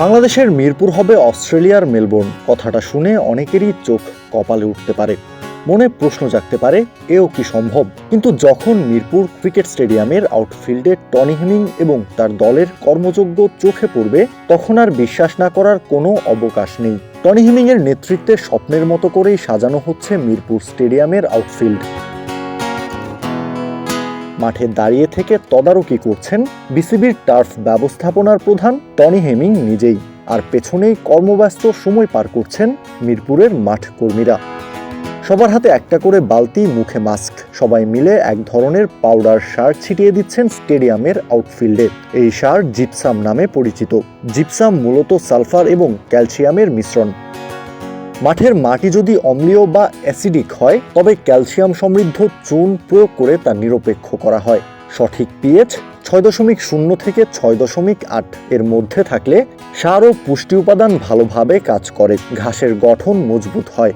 বাংলাদেশের মিরপুর হবে অস্ট্রেলিয়ার মেলবোর্ন। কথাটা শুনে অনেকেরই চোখ কপালে উঠতে পারে। মনে প্রশ্ন জাগতে পারে, এও কি সম্ভব? কিন্তু যখন মিরপুর ক্রিকেট স্টেডিয়ামের আউটফিল্ডে টনি হেমিং এবং তার দলের কর্মযোগ্য চোখে পড়বে, তখন আর বিশ্বাস না করার কোনো অবকাশ নেই। টনি হেমিং এর নেতৃত্বে স্বপ্নের মতো করেই সাজানো হচ্ছে মিরপুর স্টেডিয়ামের আউটফিল্ড। মাঠে দাঁড়িয়ে থেকে তদারকি করছেন বিসিবির টার্ফ ব্যবস্থাপনার প্রধান টনি হেমিং নিজেই। আর পেছনেই কর্মব্যস্ত সময় পার করছেন মিরপুরের মাঠ কর্মীরা। সবার হাতে একটা করে বালতি, মুখে মাস্ক। সবাই মিলে এক ধরনের পাউডার সার ছিটিয়ে দিচ্ছেন স্টেডিয়ামের আউটফিল্ডে। এই সার জিপসাম নামে পরিচিত। জিপসাম মূলত সালফার এবং ক্যালসিয়ামের মিশ্রণ। মাঠের মাটি যদি অম্লীয় বা অ্যাসিডিক হয়, তবে ক্যালসিয়াম সমৃদ্ধ চুন প্রয়োগ করে তা নিরপেক্ষ করা হয়। সঠিক পিএইচ ছয় দশমিক শূন্য থেকে ছয় দশমিক আট এর মধ্যে থাকলে সার ও পুষ্টি উপাদান ভালোভাবে কাজ করে, ঘাসের গঠন মজবুত হয়,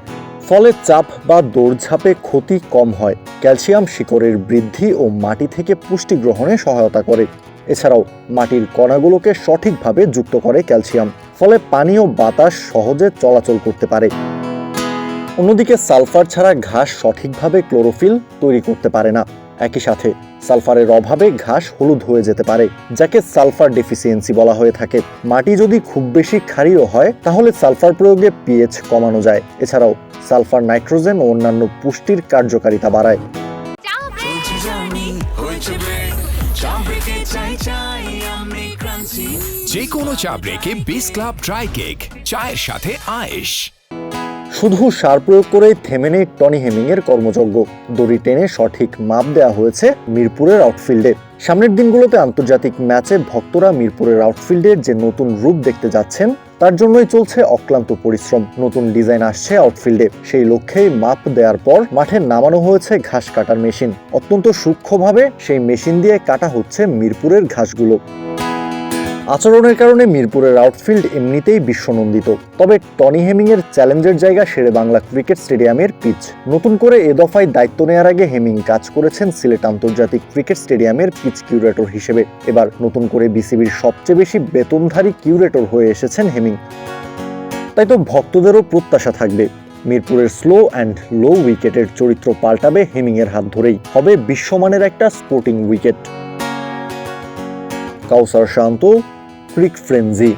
ফলে চাপ বা দৌড়ঝাঁপে ক্ষতি কম হয়, ক্যালসিয়াম শিকড়ের বৃদ্ধি ও মাটি থেকে পুষ্টি গ্রহণে সহায়তা করে। এছাড়াও মাটির কণাগুলোকে সঠিকভাবে যুক্ত করে ক্যালসিয়াম। ফলে পানি ও বাতাস সহজে চলাচল করতে পারে। অন্যদিকে সালফার ছাড়া ঘাস সঠিকভাবে ক্লোরোফিল তৈরি করতে পারে না। একই সাথে সালফারের অভাবে ঘাস হলুদ হয়ে যেতে পারে, যাকে সালফার ডেফিসিয়েন্সি বলা হয়ে থাকে। মাটি যদি খুব বেশি ক্ষারীয় হয়, তাহলে সালফার প্রয়োগে পিএইচ কমানো যায়। এছাড়াও সালফার নাইট্রোজেন ও অন্যান্য পুষ্টির কার্যকারিতা বাড়ায়। চা ব্রেকে চাই চাই আমি যে কোনো চা ব্রেকে বিস ক্লাব ড্রাই কেক চায়ের সাথে আয়েশ। শুধু সার প্রয়োগ করে থেমে নেই টনি হেমিং এর কর্মযজ্ঞ। দড়ি টেনে সঠিক মাপ দেওয়া হয়েছে মিরপুরের আউটফিল্ডে সামনের দিনগুলোতে আন্তর্জাতিক ম্যাচে ভক্তরা মিরপুরের আউটফিল্ডের যে নতুন রূপ দেখতে যাচ্ছেন তার জন্যই চলছে অক্লান্ত পরিশ্রম। নতুন ডিজাইন আসছে আউটফিল্ডে। সেই লক্ষ্যেই মাপ দেওয়ার পর মাঠে নামানো হয়েছে ঘাস কাটার মেশিন। অত্যন্ত সূক্ষ্মভাবে সেই মেশিন দিয়ে কাটা হচ্ছে মিরপুরের ঘাসগুলো। আচরণের কারণে মিরপুরের আউটফিল্ড এমনিতেই বিশ্বনন্দিত তবে টনি হেমিং এর চ্যালেঞ্জের জায়গা শেরে বাংলা ক্রিকেট স্টেডিয়ামের পিচ নতুন করে এ দফায় দায়িত্ব নেওয়ার আগে হেমিং কাজ করেছেন সিলেট আন্তর্জাতিক ক্রিকেট স্টেডিয়ামের পিচ কিউরেটর হিসেবে। এবার নতুন করে বিসিবির সবচেয়ে বেশি বেতনধারী কিউরেটর হয়ে এসেছেন হেমিং। তাই তো ভক্তদেরও প্রত্যাশা থাকবে। মিরপুরের স্লো অ্যান্ড লো উইকেটের চরিত্র পাল্টাবে হেমিং এর হাত ধরেই। হবে বিশ্বমানের একটা sporting wicket Kawsar Shanto ক্রিক frenzy